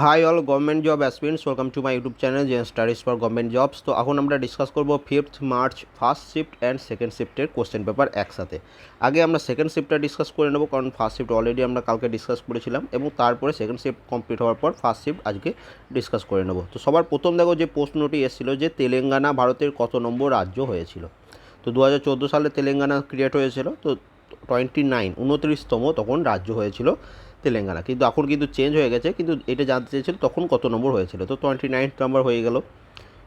Hi all government job aspirants welcome to my YouTube channel Zen Studies for government jobs তো এখন আমরা discuss করব fifth March first shift and second শিফটের question paper একসাথে। আগে আমরা second শিফটটা discuss করে নেব, কারণ ফার্স্ট শিফট অলরেডি আমরা কালকে ডিসকাস করেছিলাম, এবং তারপরে সেকেন্ড শিফট কমপ্লিট হওয়ার পর ফার্স্ট শিফট আজকে ডিসকাস করে নেব। তো সবার প্রথম দেখো যে প্রশ্নটি এসেছিল যে তেলেঙ্গানা ভারতের কত নম্বর রাজ্য হয়েছিল। তো দু হাজার চোদ্দ সালে তেলেঙ্গানা ক্রিয়েট হয়েছিল, তো টোয়েন্টি নাইন উনত্রিশতম তখন রাজ্য হয়েছিল। তেলেঙ্গানা। কিন্তু এখন কিন্তু চেঞ্জ হয়ে গেছে, কিন্তু এটা জানতে চেয়েছিল তখন কত নম্বর হয়েছিল। তো টোয়েন্টি নাইনথ নম্বর হয়ে গেল।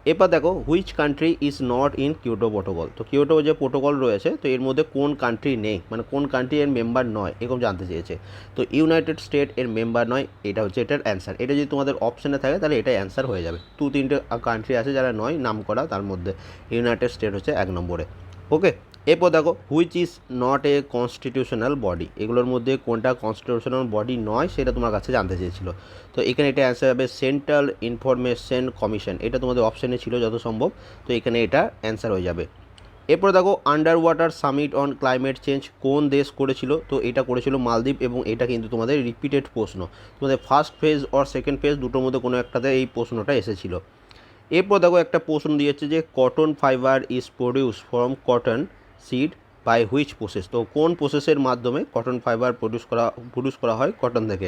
এরপর দেখো which country is not in Kyoto protocol তো কিউটো যে প্রোটোকল রয়েছে, তো এর মধ্যে কোন কান্ট্রি নেই? মানে কোন কান্ট্রি এর মেম্বার নয়, এরকম জানতে চেয়েছে। তো ইউনাইটেড স্টেট এর মেম্বার নয়, এটা হচ্ছে এটার অ্যান্সার এটা যদি তোমাদের অপশানে থাকে, তাহলে এটা অ্যান্সার হয়ে যাবে। দু তিনটে কান্ট্রি আছে যারা নয়, নাম করা তার মধ্যে। ইউনাইটেড স্টেট হচ্ছে এক নম্বরে। ওকে এরপর দেখো which is not a constitutional body এগুলোর মধ্যে কোনটা কনস্টিটিউশনাল বডি নয় সেটা তোমার কাছে জানতে চেয়েছিল। তো এখানে এটা অ্যান্সার হবে সেন্ট্রাল ইনফরমেশন কমিশন এটা তোমাদের অপশানে ছিল যত সম্ভব, তো এখানে এটা অ্যান্সার হয়ে যাবে। এরপর দেখো under water summit on climate change কোন দেশ করেছিল? তো এটা করেছিল মালদ্বীপ এবং এটা কিন্তু তোমাদের রিপিটেড প্রশ্ন। তোমাদের first phase or second phase দুটোর মধ্যে কোনো একটাতে এই প্রশ্নটা এসেছিল। এরপর দেখো একটা প্রশ্ন দিয়েছে যে cotton fibre is produce from cotton seed by which process তো কোন প্রসেসের মাধ্যমে কটন ফাইবার প্রডিউস করা প্রডিউস করা হয় কটন থেকে?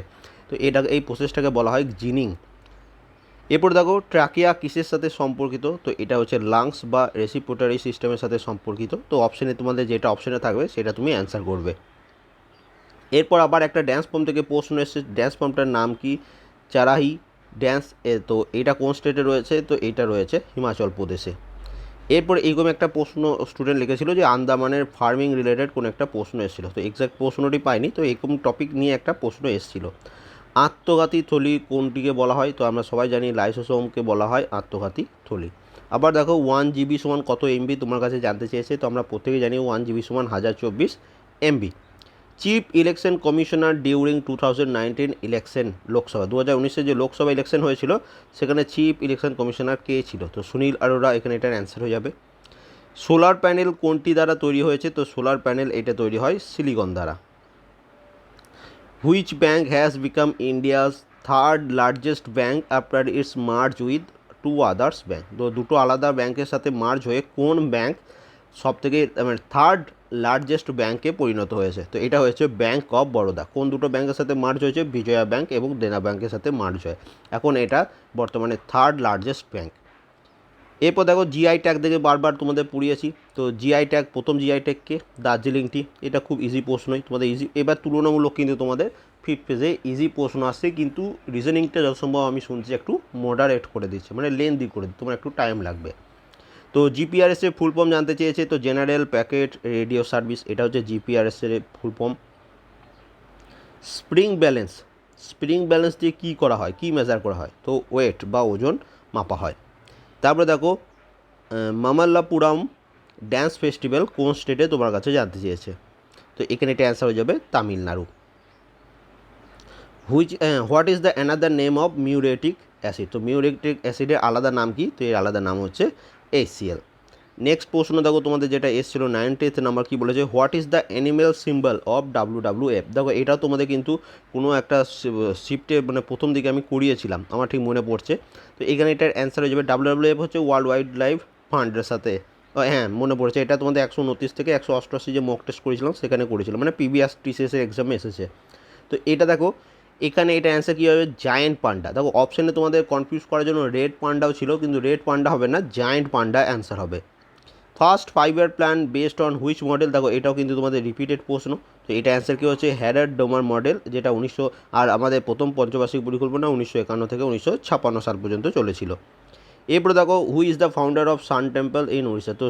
তো এটা, এই প্রসেসটাকে বলা হয় জিনিং এরপর দেখো ট্রাকিয়া কিসের সাথে সম্পর্কিত? তো এটা হচ্ছে লাংস বা রেসিপোটারি সিস্টেমের সাথে সম্পর্কিত। তো অপশানে তোমাদের যেটা অপশানে থাকবে, সেটা তুমি অ্যান্সার করবে। এরপর আবার একটা ড্যান্স ফর্ম থেকে প্রশ্ন এসেছে। ড্যান্স ফর্মটার নাম কি? চারাহি ড্যান্স তো এটা কোন স্টেটে রয়েছে? তো এটা রয়েছে হিমাচল প্রদেশে। এরপর এইরকম একটা প্রশ্ন স্টুডেন্ট লিখেছিল যে আন্দামানের ফার্মিং রিলেটেড কোনো একটা প্রশ্ন এসেছিল। তো এক্স্যাক্ট প্রশ্নটি পাইনি, তো এরকম টপিক নিয়ে একটা প্রশ্ন এসেছিল। আত্মঘাতী থলি কোনটিকে বলা হয়? তো আমরা সবাই জানি লাইসোসোমকে বলা হয় আত্মঘাতী থলি। আবার দেখো ওয়ান জিবি সমান কত এমবি তোমার কাছে জানতে চেয়েছে, তো আমরা প্রত্যেকেই জানি ওয়ান জিবি সমান হাজার চব্বিশ MB chief election commissioner during two thousand nineteen election Lok Sabha দু হাজার উনিশে যে লোকসভা ইলেকশন হয়েছিল, সেখানে চিফ ইলেকশন কমিশনার কে ছিল? তো সুনীল আরোরা এখানে এটার অ্যান্সার হয়ে যাবে। সোলার প্যানেল কোনটি দ্বারা তৈরি হয়েছে? তো সোলার প্যানেল এটা তৈরি হয় সিলিকন দ্বারা। Which bank has become India's third largest bank after its merge with two others bank তো দুটো আলাদা ব্যাংকের সাথে মার্জ হয়ে কোন ব্যাঙ্ক সব থেকে মানে থার্ড লার্জেস্ট ব্যাঙ্কে পরিণত হয়েছে। তো এটা হয়েছে ব্যাঙ্ক অফ বরোদা কোন দুটো ব্যাংকের সাথে মার্জ হয়েছে? বিজয়া ব্যাঙ্ক এবং দেনা ব্যাঙ্কের সাথে মার্জ হয়। এখন এটা বর্তমানে থার্ড লার্জেস্ট ব্যাঙ্ক এরপর দেখো জিআই ট্যাগ দেখে বারবার তোমাদের পড়িয়েছি। তো জিআই ট্যাগ প্রথম জিআই ট্যাগকে দার্জিলিংটি। এটা খুব ইজি প্রশ্নই তোমাদের ইজি এবার তুলনামূলক কিন্তু তোমাদের ফিফথ পেজে ইজি প্রশ্ন আসছে। কিন্তু রিজনিংটা যত সম্ভব আমি শুনছি একটু মডারেট করে দিচ্ছে। মানে লেন্দি করে দিচ্ছে। তোমার একটু টাইম লাগবে। তো জিপিআরএসের ফুল ফর্ম জানতে চেয়েছে, তো জেনারেল প্যাকেট রেডিও সার্ভিস এটা হচ্ছে জিপিআরএসের full form spring balance spring balance দিয়ে কী করা হয়, কী মেজার করা হয়? তো ওয়েট বা ওজন মাপা হয়। তারপরে দেখো মামাল্লাপুরাম ড্যান্স ফেস্টিভ্যাল কোন স্টেটে তোমার কাছে জানতে চেয়েছে? তো এখানে এটা অ্যান্সার হয়ে যাবে Tamil Nadu. Which what is the another name of muriatic acid তো মিউরেটিক অ্যাসিডের আলাদা নাম কি? তো এর আলাদা নাম হচ্ছে এসিএল নেক্সট প্রশ্ন দেখো, তোমাদের যেটা এসেছিল নাইনটিথ নাম্বার কি বলেছে? What is the animal symbol of W W F দেখো, এটা তোমাদের কিন্তু কোনো একটা শিফটে মানে প্রথম দিকে আমি করিয়েছিলাম, আমার ঠিক মনে পড়ছে। তো এখানে এটার অ্যান্সার হয়ে যাবে ডাব্লু ডাব্লু এফ হচ্ছে ওয়ার্ল্ড ওয়াইল্ড লাইফ ফান্ডের সাথে। হ্যাঁ মনে পড়েছে। এটা তোমাদের একশো উনত্রিশ থেকে একশো অষ্টআশি যে মক টেস্ট করেছিলাম, সেখানে করেছিলাম। মানে পিবিএস টিসিএসের এক্সামে এসেছে। তো এটা দেখো এখানে এটা অ্যান্সার কী হবে? জায়েন্ট পান্ডা দেখো অপশানে তোমাদের কনফিউজ করার জন্য রেড পান্ডাও ছিল, কিন্তু রেড পান্ডা হবে না জায়েন্ট পান্ডা অ্যান্সার হবে। First five year plan based on which model দেখো, এটাও কিন্তু তোমাদের রিপিটেড প্রশ্ন। তো এটা অ্যান্সার কী হচ্ছে? হ্যারার ডোমার মডেল যেটা উনিশশো, আর আমাদের প্রথম পঞ্চবার্ষিক পরিকল্পনা উনিশশো একান্ন থেকে উনিশশো ছাপ্পান্ন সাল পর্যন্ত চলেছিল। এরপরে দেখো who is the founder of sun temple in Orissa তো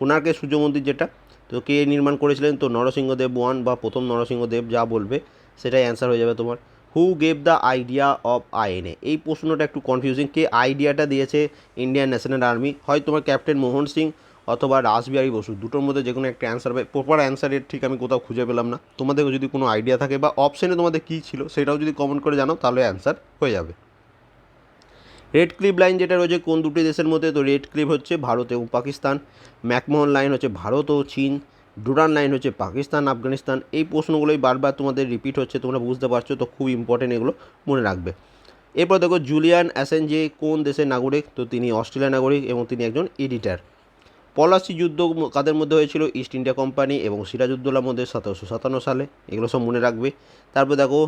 কোনার্কের সূর্য মন্দির যেটা, তো কে নির্মাণ করেছিলেন? তো নরসিংহদেব ওয়ান বা প্রথম নরসিংহদেব যা বলবে, সেটাই অ্যান্সার হয়ে যাবে তোমার। Who gave the idea of INA এই প্রশ্নটা একটু কনফিউজিং কে আইডিয়াটা দিয়েছে ইন্ডিয়ান ন্যাশনাল আর্মি হয় তোমার ক্যাপ্টেন মোহন সিং অথবা রাসবিহারী বসু। দুটোর মধ্যে যে কোনো একটা অ্যান্সার হবে প্রপার অ্যান্সারের ঠিক আমি কোথাও খুঁজে পেলাম না। তোমাদের যদি কোনো আইডিয়া থাকে বা অপশানে তোমাদের কী ছিল সেটাও যদি কমেন্ট করে জানো তাহলে অ্যান্সার হয়ে যাবে। রেড ক্লিপ লাইন যেটা রয়েছে কোন দুটি দেশের মধ্যে? তো রেড ক্লিপ হচ্ছে ভারত এবং পাকিস্তান। ম্যাকমোহন লাইন হচ্ছে ভারত ও চীন। ডুরান লাইন হচ্ছে পাকিস্তান, আফগানিস্তান। এই প্রশ্নগুলোই বারবার তোমাদের রিপিট হচ্ছে, তোমরা বুঝতে পারছ, তো খুব ইম্পর্টেন্ট এগুলো মনে রাখবে। এরপর দেখো জুলিয়ান অ্যাসেঞ্জে কোন দেশের নাগরিক? তো তিনি অস্ট্রেলিয়ার নাগরিক এবং তিনি একজন এডিটার পলাশি যুদ্ধ কাদের মধ্যে হয়েছিল? ইস্ট ইন্ডিয়া কোম্পানি এবং সিরাজউদ্দৌলার মধ্যে সতেরোশো সাতান্ন সালে। এগুলো সব মনে রাখবে। তারপর দেখো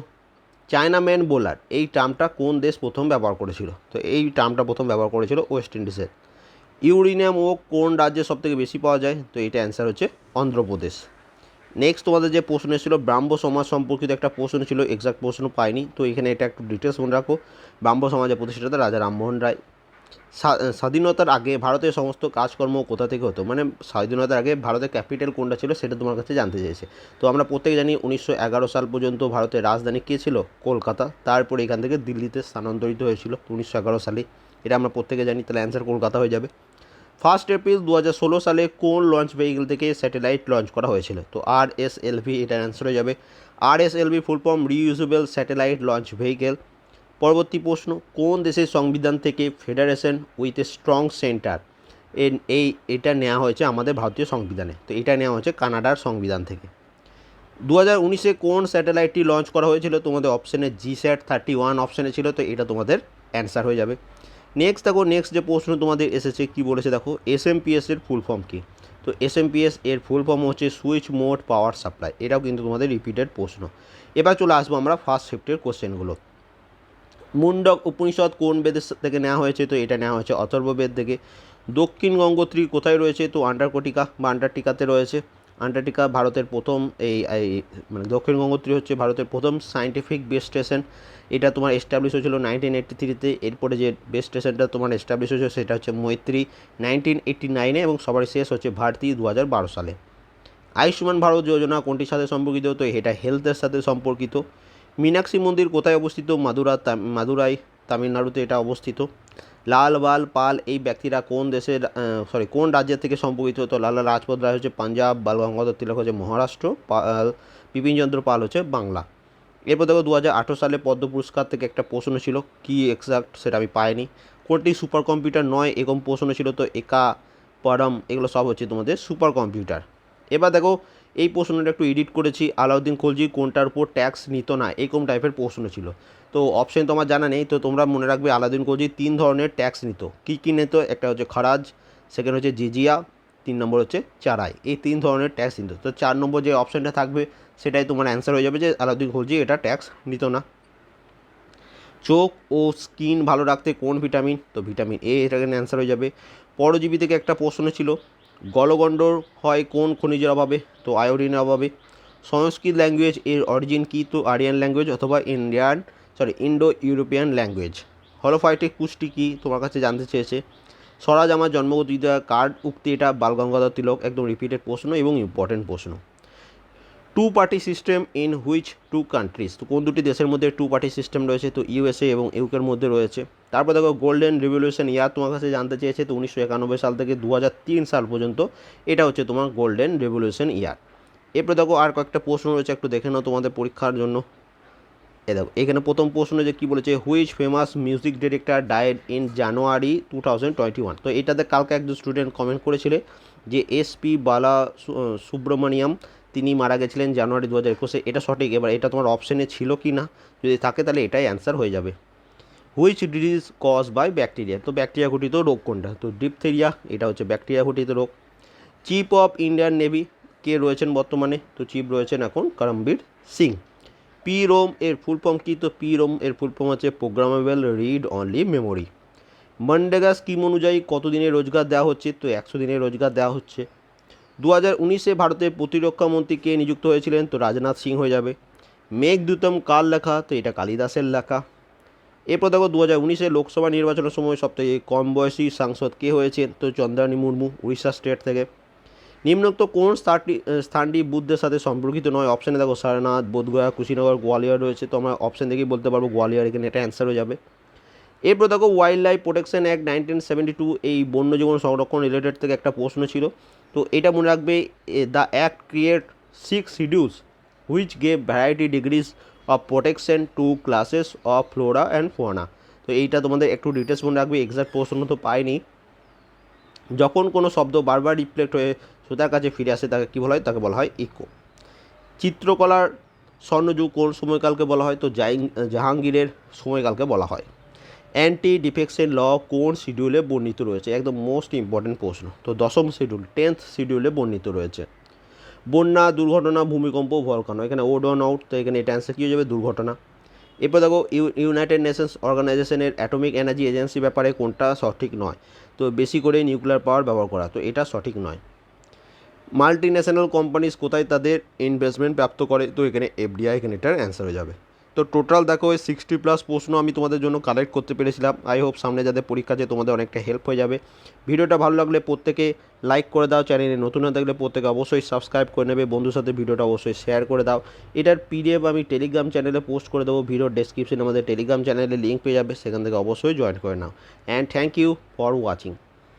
চায়নাম্যান বোলার এই টার্মটা কোন দেশ প্রথম ব্যবহার করেছিল? তো এই টার্মটা প্রথম ব্যবহার করেছিল ওয়েস্ট ইন্ডিজের ইউরেনিয়াম ও কোন রাজ্যে সবথেকে বেশি পাওয়া যায়? তো এটা অ্যান্সার হচ্ছে অন্ধ্রপ্রদেশ। নেক্সট তোমাদের যে প্রশ্ন ছিল ব্রাহ্ম সমাজ সম্পর্কিত একটা প্রশ্ন ছিল এক্সাক্ট প্রশ্ন পাইনি। তো এখানে এটা একটু ডিটেলস মনে রাখো। ব্রাহ্ম সমাজের প্রতিষ্ঠাতা রাজা রামমোহন রায়। স্বাধীনতার আগে ভারতের সমস্ত কাজকর্ম কোথা থেকে হতো? মানে স্বাধীনতার আগে ভারতের ক্যাপিটাল কোনটা ছিল সেটা তোমার কাছে জানতে চাইছে। তো আমরা প্রত্যেকে জানি উনিশশো এগারো সাল পর্যন্ত ভারতের রাজধানী কে ছিল? কলকাতা। তারপরে এখান থেকে দিল্লিতে স্থানান্তরিত হয়েছিল উনিশশো এগারো সালে। এটা আমরা প্রত্যেকে জানি, তাহলে অ্যান্সার কলকাতা হয়ে যাবে। ফার্স্ট এপ্রিল দু হাজার ষোলো সালে কোন লঞ্চ ভেহিকেল থেকে স্যাটেলাইট লঞ্চ করা হয়েছিল? তো আর এস এলভি এটার অ্যান্সার হয়ে যাবে। R S LV full form reusable satellite launch vehicle পরবর্তী প্রশ্ন, কোন দেশের সংবিধান থেকে federation with a strong centre এই এটা নেওয়া হয়েছে আমাদের ভারতীয় সংবিধানে? তো এটা নেওয়া হয়েছে কানাডার সংবিধান থেকে। দু হাজার উনিশে কোন স্যাটেলাইটটি লঞ্চ করা হয়েছিল? তোমাদের অপশানে জি স্যাট থার্টি ওয়ান অপশানে ছিল, তো এটা তোমাদের অ্যান্সার হয়ে যাবে। নেক্সট দেখো নেক্সট যে প্রশ্ন তোমাদের এসেছে, কি বলেছে দেখো এস এম পি এর ফুল ফর্ম কী? তো এস এম পি এস এর ফুল ফর্ম হচ্ছে সুইচ মোড পাওয়ার সাপ্লাই এটাও কিন্তু তোমাদের রিপিটেড প্রশ্ন। এবার চলে আসব আমরা ফার্স্ট শিফটের কোশ্চেনগুলো মুন্ডক উপনিষদ কোন বেদের থেকে নেওয়া হয়েছে? তো এটা নেওয়া হয়েছে অথর্ববেদ থেকে। দক্ষিণ গঙ্গোত্রী কোথায় রয়েছে? তো আন্টার্কটিকা বা আন্টার্কটিকাতে রয়েছে। আন্টার্কটিকা ভারতের প্রথম এই মানে দক্ষিণ গঙ্গোত্রী হচ্ছে ভারতের প্রথম সায়েন্টিফিক বেস স্টেশন এটা তোমার এস্টাবলিশ হয়েছিল নাইনটিন এইট্টি থ্রিতে এরপরে যে বেস স্টেশনটা তোমার এস্টাবলিশ হয়েছে সেটা হচ্ছে মৈত্রী নাইনটিন এইট্টি নাইনে এবং সবার শেষ হচ্ছে ভারতী দু হাজার বারো সালে। আয়ুষ্মান ভারত যোজনা কোনটির সাথে সম্পর্কিত? তো এটা হেলথের সাথে সম্পর্কিত। মীনাক্ষী মন্দির কোথায় অবস্থিত? মাদুরা মাদুরাই, তামিলনাড়ুতে এটা অবস্থিত। লাল বাল পাল এই ব্যক্তিরা কোন দেশের সরি কোন রাজ্যের থেকে সম্পর্কিত? তো লালা রাজপথ রায় হচ্ছে পাঞ্জাব, বাল গঙ্গাধর তিলক হচ্ছে মহারাষ্ট্র, পাল বিপিনচন্দ্র পাল হচ্ছে বাংলা। এরপর দেখো দু হাজার আঠেরো সালে পদ্ম পুরস্কার থেকে একটা প্রশ্ন ছিল, কি এক্সাক্ট সেটা আমি পাইনি। কোনটি সুপার কম্পিউটার নয়, এরকম প্রশ্ন ছিল তো একা, পরম, এগুলো সব হচ্ছে তোমাদের সুপার কম্পিউটার এবার দেখো এই প্রশ্নটা একটু এডিট করেছি, আলাউদ্দিন খলজি কোনটার উপর ট্যাক্স নিত না, এরকম টাইপের প্রশ্ন ছিল। তো অপশন তোমার জানা নেই, তো তোমরা মনে রাখবে আলাউদ্দিন খলজি তিন ধরনের ট্যাক্স নিত। কী কী নিত? একটা হচ্ছে খারাজ সেকেন্ড হচ্ছে জিজিয়া, তিন নম্বর হচ্ছে চারাই। এই তিন ধরনের ট্যাক্স নিত। তো চার নম্বর যে অপশানটা থাকবে, সেটাই তোমার অ্যান্সার হয়ে যাবে যে আলাউদ্দিন খলজি এটা ট্যাক্স নিত না। চোখ ও স্কিন ভালো রাখতে কোন ভিটামিন তো ভিটামিন এ এটা এখানে অ্যান্সার হয়ে যাবে। পরজীবী থেকে একটা প্রশ্ন ছিল, গলগণ্ডর হয় কোন খনিজের অভাবে? তো আয়োডিনের অভাবে। সংস্কৃত ল্যাঙ্গুয়েজ এর অরিজিন কী? তো আরিয়ান ল্যাঙ্গুয়েজ অথবা Indian sorry Indo European language holophytic পুষ্টি কী তোমার কাছে জানতে চেয়েছে? স্বরাজ, আমার জন্মগত কার্ড উক্তি এটা বালগঙ্গাধর তিলক, একদম রিপিটেড প্রশ্ন এবং ইম্পর্টেন্ট প্রশ্ন। Two party system in which two countries তো কোন দুটি দেশের মধ্যে টু পার্টি সিস্টেম রয়েছে? তো ইউএসএ এবং ইউকের মধ্যে রয়েছে। তারপর দেখো গোল্ডেন রিভলিউশন ইয়ার তোমার কাছে জানতে চেয়েছে, তো উনিশশো একানব্বই সাল থেকে দু সাল পর্যন্ত এটা হচ্ছে তোমার গোল্ডেন রেভলিউশন ইয়ার এরপরে দেখো, আর কয়েকটা প্রশ্ন রয়েছে, একটু দেখে নাও তোমাদের পরীক্ষার জন্য। এ দেখো, এখানে প্রথম প্রশ্ন যে কী বলেছে which famous music director died in January two thousand twenty one তো এটাতে কালকে একজন স্টুডেন্ট কমেন্ট করেছিলে যে এসপি বালা সু- সুব্রমণিয়াম, তিনি মারা গেছিলেন জানুয়ারি দু হাজার একুশে। এটা সঠিক? এবার এটা তোমার অপশানে ছিল কি না? যদি থাকে তাহলে এটাই অ্যান্সার হয়ে যাবে। Which disease cause by bacteria তো ব্যাকটেরিয়া ঘটিত রোগ কোনটা? তো ডিপথেরিয়া এটা হচ্ছে ব্যাকটেরিয়া ঘটিত রোগ। চিফ অফ ইন্ডিয়ান নেভি কে রয়েছেন বর্তমানে? তো চিফ রয়েছেন এখন করমবীর সিং। পি রোম এর ফুল ফর্ম কী? তো পি রোম এর ফুল ফর্ম হচ্ছে programmable read only memory MNREGA scheme অনুযায়ী কত দিনের রোজগার দেওয়া হচ্ছে? তো একশো দিনের রোজগার দেওয়া হচ্ছে। দু হাজার উনিশে ভারতের প্রতিরক্ষা মন্ত্রী কে নিযুক্ত হয়েছিলেন? তো রাজনাথ সিং হয়ে যাবে। মেঘদূতম কার লেখা? তো এটা কালিদাসের লেখা। এরপর দেখো দু হাজার উনিশে লোকসভা নির্বাচনের সময় সবথেকে কম বয়সী সাংসদ কে হয়েছেন? তো চন্দ্রানী মুর্মু, উড়িষ্যা স্টেট থেকে। নিম্নোক্ত কোন স্থানটি স্থানটি বুদ্ধের সাথে সম্পর্কিত নয়? অপশানে দেখো, সারনাথ, বোধগয়া, কুশিনগর, গোয়ালিয়র রয়েছে। তো আমরা অপশান দেখেই বলতে পারব গোয়ালিয়র, এখানে এটা অ্যান্সার হয়ে যাবে। এরপর দেখো wild life protection act nineteen seventy two এই বন্যজীবন সংরক্ষণ রিলেটেড থেকে একটা প্রশ্ন ছিল। তো এটা মনে রাখবে the act create six schedules which gave variety degrees of protection to classes of flora and fauna তো এইটা তোমাদের একটু ডিটেলস মনে রাখবে এক্সাক্ট প্রশ্ন তো পাইনি। যখন কোনো শব্দ বারবার রিফ্লেক্ট হয়ে শ্রোতার কাছে ফিরে আসে, তাকে কী বলা হয়? তাকে বলা হয় ইকো। চিত্রকলার স্বর্ণযুগ কোন সময়কালকে বলা হয়? তো জাহাঙ্গীরের সময়কালকে বলা হয়। অ্যান্টি ডিফেকশন ল কোন শিডিউলে বর্ণিত রয়েছে? একদম মোস্ট ইম্পর্ট্যান্ট প্রশ্ন। তো দশম শিডিউল, টেন্থ শিডিউলে বর্ণিত রয়েছে। বন্যা, দুর্ঘটনা, ভূমিকম্প, ভলকানো। এখানে ওড অন আউট তো এখানে এটা অ্যান্সার কী হয়ে যাবে? দুর্ঘটনা। এরপর দেখো, ইউ, ইউনাইটেড নেশনস অর্গানাইজেশনের অ্যাটমিক এনার্জি এজেন্সি ব্যাপারে কোনটা সঠিক নয়? তো বেশি করে নিউক্লিয়ার পাওয়ার ব্যবহার করা। তো এটা সঠিক নয়। মাল্টি ন্যাশনাল কোম্পানিজ কোথায় তাদের ইনভেস্টমেন্ট প্রাপ্ত করে? তো এখানে এফডিআই এখানে এটার অ্যান্সার হয়ে যাবে। তো টোটাল দেখো ওই সিক্সটি প্লাস প্রশ্ন আমি তোমাদের জন্য কালেক্ট করতে পেরেছিলাম। আই হোপ সামনে যাদের পরীক্ষা আছে তোমাদের অনেকটা হেল্প হয়ে যাবে। ভিডিওটা ভালো লাগলে প্রত্যেকে লাইক করে দাও চ্যানেলে নতুন হয়ে থাকলে প্রত্যেকে অবশ্যই সাবস্ক্রাইব করে নেবে। বন্ধুর সাথে ভিডিওটা অবশ্যই শেয়ার করে দাও। এটার পিডিএফ আমি টেলিগ্রাম চ্যানেলে পোস্ট করে দেবো। ভিডিওর ডেসক্রিপশনে আমাদের টেলিগ্রাম চ্যানেলে লিঙ্ক পেয়ে যাবে। সেখান থেকে অবশ্যই জয়েন করে নাও। And thank you for watching